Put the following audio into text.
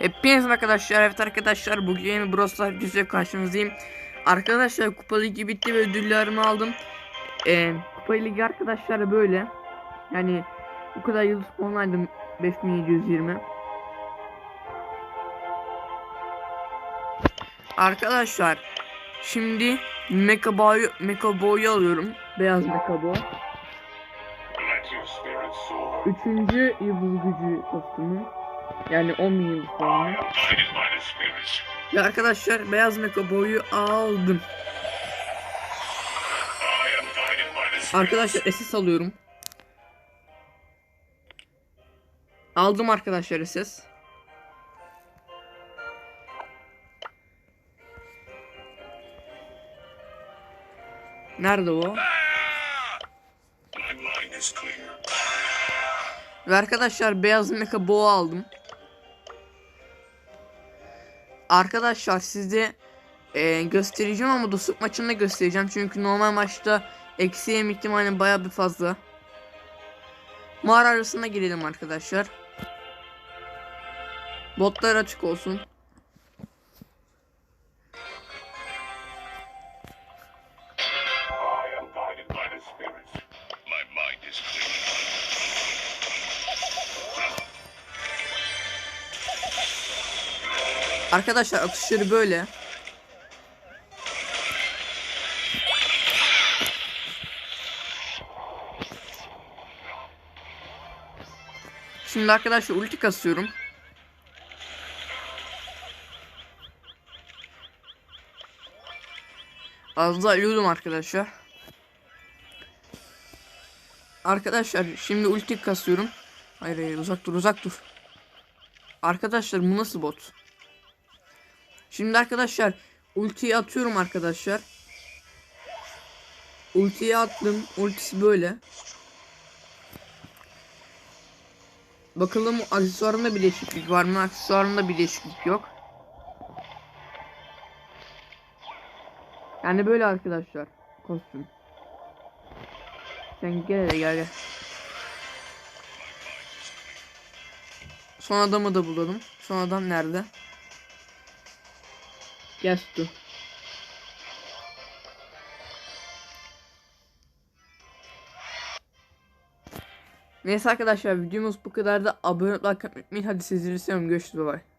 Hepiniz arkadaşlar evet arkadaşlar bugün yeni Brawl Stars videosuyla karşınızdayım. Arkadaşlar Kupa Ligi bitti ve ödüllerimi aldım. Ee, Kupa Ligi arkadaşlar böyle. Yani bu kadar yıldız puanlaydım 5720. Arkadaşlar şimdi Mecha Boy'u Mecha Boy'u alıyorum. Beyaz Mecha Boy. Üçüncü yıldız gücü kostümü. Yani 10 bin yıldız puanı. I am guided by the spirits. Ve arkadaşlar beyaz Mecha Boy'u aldım. Arkadaşlar SS alıyorum. Aldım arkadaşlar SS. Nerede o? Ve arkadaşlar beyaz mecha boğa aldım. Arkadaşlar size e, göstereceğim ama dostluk maçında göstereceğim. Çünkü normal maçta eksi yem ihtimali baya bir fazla. Mağara arasına girelim arkadaşlar. Botlar açık olsun. Arkadaşlar atışları böyle. Şimdi arkadaşlar ulti kasıyorum. Az daha ölüyordum arkadaşlar. Arkadaşlar şimdi ulti kasıyorum. Hayır hayır uzak dur uzak dur. Arkadaşlar bu nasıl bot? Şimdi arkadaşlar ultiyi atıyorum arkadaşlar. Ultiyi attım. Ultisi böyle. Bakalım aksesuarında bir değişiklik var mı? Aksesuarında bir değişiklik yok. Yani böyle arkadaşlar. Kostüm. Sen gel hele gel gel. Son adamı da bulalım. Son adam nerede? Gestu. Neyse arkadaşlar videomuz bu kadar da abone olmayı unutmayın. Hadi sizleri seviyorum. Görüşürüz. Bye bye.